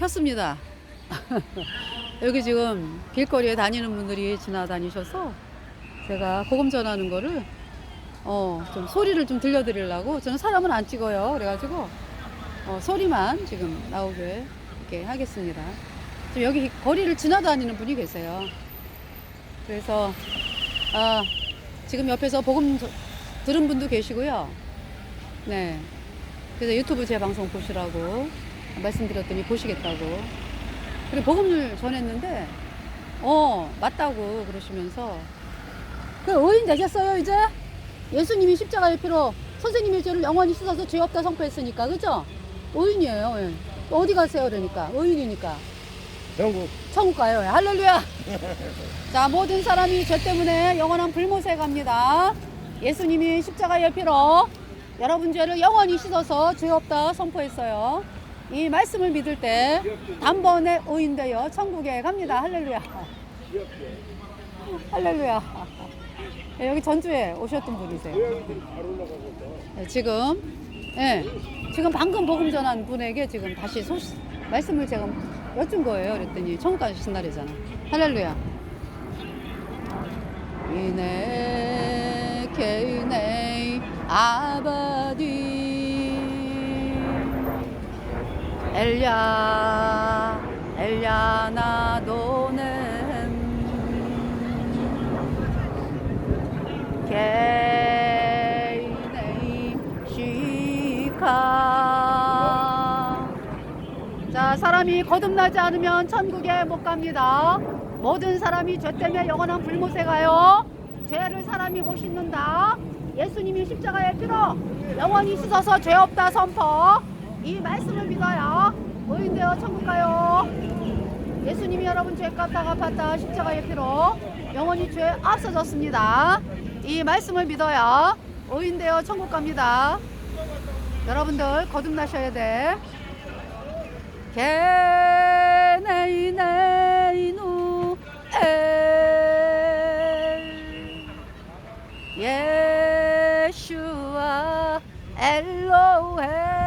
켰습니다. 여기 지금 길거리에 다니는 분들이 지나다니셔서 제가 복음 전하는 거를 어, 좀 소리를 좀 들려드리려고 저는 사람은 안 찍어요. 그래가지고 어, 소리만 지금 나오게 이렇게 하겠습니다. 지금 여기 거리를 지나다니는 분이 계세요. 그래서 아, 지금 옆에서 복음 저- 들은 분도 계시고요. 네. 그래서 유튜브 제 방송 보시라고 말씀드렸더니 보시겠다고. 그리고 복음을 전했는데, 어, 맞다고 그러시면서. 그 의인 되셨어요, 이제? 예수님이 십자가의 피로 선생님의 죄를 영원히 씻어서 죄 없다 선포했으니까, 그죠? 의인이에요. 예. 어디 가세요, 그러니까? 의인이니까. 영국 천국 가요. 예. 할렐루야. 자, 모든 사람이 죄 때문에 영원한 불못에 갑니다. 예수님이 십자가의 피로 여러분 죄를 영원히 씻어서 죄 없다 선포했어요. 이 말씀을 믿을 때 단번에 오인되어 천국에 갑니다. 할렐루야. 할렐루야. 예, 여기 전주에 오셨던 분이세요. 네, 지금 예, 지금 방금 복음 전한 분에게 지금 다시 소식 말씀을 제가 여쭌 거예요. 그랬더니 천국 가신 날이잖아. 할렐루야. 이네 케이네 아바디 엘야 엘야 나도는 개인의 시카. 자 사람이 거듭나지 않으면 천국에 못 갑니다. 모든 사람이 죄 때문에 영원한 불못에 가요. 죄를 사람이 못 씻는다. 예수님이 십자가의 피로 영원히 씻어서 죄 없다 선포. 이 말씀을 믿어요 의인되어 천국 가요 예수님이 여러분 죄 값다 갚았다 십자가의 피로 영원히 죄 없어졌습니다. 이 말씀을 믿어야 의인되어 천국 갑니다. 여러분들 거듭나셔야 돼. 게네이네이누 엘 예슈아 엘로헤이누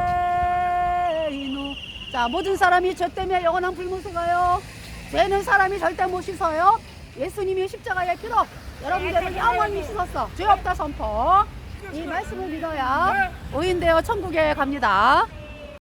자 모든 사람이 죄 때문에 영원한 불못에 가요. 죄는 사람이 절대 못 씻어요. 예수님이 십자가의 피로 여러분들을 영원히 씻었어. 죄 없다 선포. 이 말씀을 믿어야 오인되어 천국에 갑니다